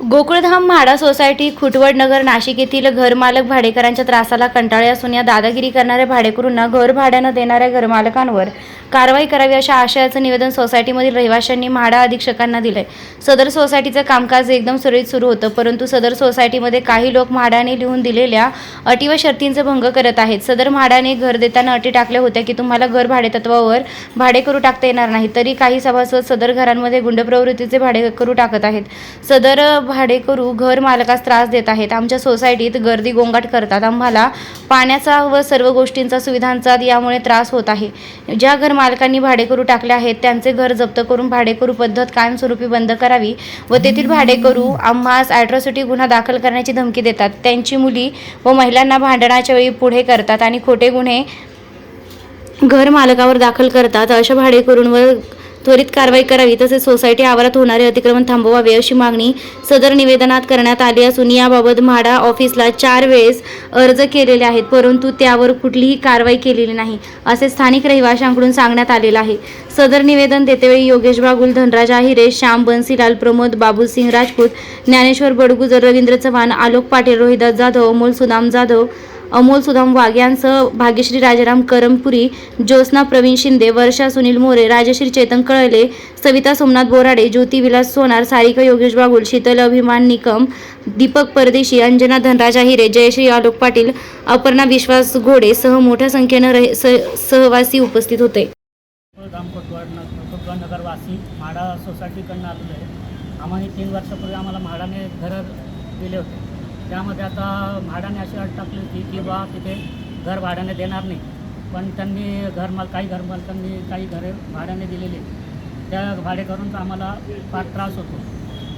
Gokuldham MHADA society Khutwad Nagar Nashik येथील घरमालक भाडेकरांच्या त्रासाला कंटाळे असून या दादागिरी करणाऱ्या भाडेकरूंना घर भाड्यानं देणाऱ्या घरमालकांवर कारवाई करावी अशा आशयाचं निवेदन सोसायटीमधील रहिवाशांनी म्हाडा अधीक्षकांना दिलंय. सदर सोसायटीचं कामकाज एकदम सुरळीत सुरू होतं परंतु सदर सोसायटीमध्ये काही लोक म्हाडाने लिहून दिलेल्या अटी व शर्तींचा भंग करत आहेत. सदर म्हाडाने घर देताना अटी टाकल्या होत्या की तुम्हाला घर भाडेतत्वावर भाडेकरू टाकता येणार नाही तरी काही सभासद सदर घरांमध्ये गुंड प्रवृत्तीचे भाडेकरू टाकत आहेत. सदर भाडेकरू घर मालकास त्रास देत आहेत. आमच्या सोसायटीत गर्दी गोंगाट करतात. आम्हाला पाण्याचा व सर्व गोष्टींचा सुविधांचा यामुळे त्रास होत आहे. ज्या घर मालकांनी भाडेकरू टाकले आहेत त्यांचे घर जप्त करून भाडेकरू पद्धत कायमस्वरूपी बंद करावी व तेथील भाडेकरू आम्हास ॲट्रॉसिटी गुन्हा दाखल करण्याची धमकी देतात. त्यांची मुली व महिलांना भांडणाच्या वेळी पुढे करतात आणि खोटे गुन्हे घर मालकावर दाखल करतात. अशा भाडेकरूंवर त्वरित कारवाई करावी तसेच सोसायटी आवारात होणारे अतिक्रमण थांबवावे अशी मागणी सदर निवेदनात करण्यात आली असून याबाबत म्हाडा ऑफिसला चार वेळेस अर्ज केलेले आहेत परंतु त्यावर कुठलीही कारवाई केलेली नाही असे स्थानिक रहिवाशांकडून सांगण्यात आलेलं आहे. सदर निवेदन देतेवेळी योगेश बागुल धनराज आहिरे श्याम बन्सीलाल प्रमोद बाबूसिंग राजपूत ज्ञानेश्वर बडगुजर रवींद्र चव्हाण आलोक पाटील रोहिदास जाधव अमोल सुदाम जाधव अमोल सुदाम वाघ यांसह भाग्यश्री राजाराम करमपुरी ज्योत्स्ना प्रवीण शिंदे वर्षा सुनील मोरे राजश्री चेतन कळले सविता सोमनाथ बोराडे ज्योती विलास सोनार सारिका योगेश बागुल शीतल अभिमान निकम दीपक परदेशी अंजना धनराज आहिरे जयश्री आलोक पाटील अपर्णा विश्वास घोडे सह मोठ्या संख्येनं रह सहवासी उपस्थित होते. नगरवासी सोसायटीकडनं आलेलो. आहे आम्हाला तीन वर्षापूर्वी आम्हाला म्हाडाने घर दिले होते. त्यामध्ये आता म्हाडाने अशी अट टाकली होती की बा तिथे घर भाड्याने देणार नाही. पण त्यांनी घरमाल काही घरमालकांनी काही घरे भाड्याने दिलेली. त्या भाडेकरूंचा आम्हाला फार त्रास होतो.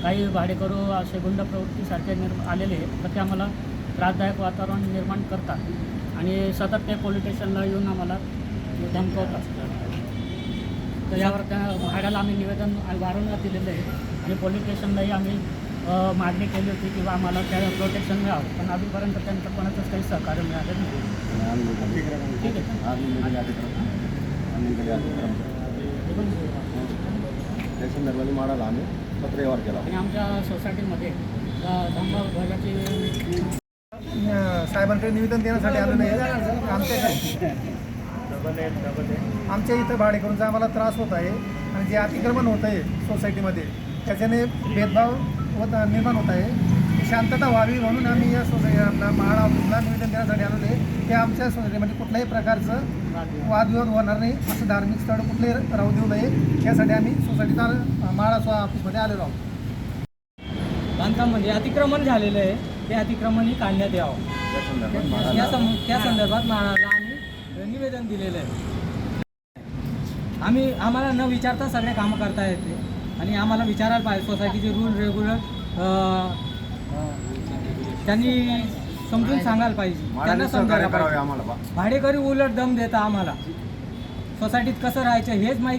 काही भाडेकरू असे गुंड प्रवृत्तीसारखे निर् आलेले तर ते आम्हाला त्रासदायक वातावरण निर्माण करतात. आणि सतत ते पोलीस स्टेशनला येऊन आम्हाला धमकवतात. तर यावर त्या भाड्याला आम्ही निवेदन वारंवार दिलेलं आहे. आणि पोलीस स्टेशनलाही आम्ही मागणी केली होती किंवा आम्हाला त्या प्रोटेक्शन मिळावं. पण अजूनपर्यंत त्यांचं कोणाचंच काही सहकार्य मिळालं नाही. ठीक आहे. त्या संदर्भाने माडाला आम्ही पत्रव्यवहार केला आणि आमच्या सोसायटीमध्ये ध्वजाची साहेबांकडे निवेदन देण्यासाठी आलं नाही. आमच्या आमच्या इथं भाडेकरूंचा आम्हाला त्रास होत आहे आणि जे अतिक्रमण होत आहे सोसायटीमध्ये त्याच्याने भेदभाव होत निर्माण होत आहे. शांतता व्हावी म्हणून आम्ही या सोसायटी आपला महाड ऑफिसला निवेदन देण्यासाठी आलेलो आहे ते आमच्या सोसायटीमध्ये म्हणजे कुठल्याही प्रकारचं वादविवाद होणार नाही असं धार्मिक स्थळ कुठलेही राहू देऊ नये यासाठी आम्ही सोसायटीचा महाड ऑफिसमध्ये आलेलो आहोत. बांधकाम म्हणजे अतिक्रमण झालेलं आहे. ते अतिक्रमणही काढण्यात यावं. त्या संदर्भात या सं त्या संदर्भात महाराजला आम्ही निवेदन दिलेलं आहे. आम्ही आम्हाला न विचारता सगळे कामं करता येते. आणि आम्हाला विचारायला पाहिजे सोसायटीचे रूल रेग्युलर त्यांनी समजून सांगायला पाहिजे. त्यांना समजायला पाहिजे. भाडेकरी उलट दम देता आम्हाला. सोसायटीत कसं राहायचं हेच माहिती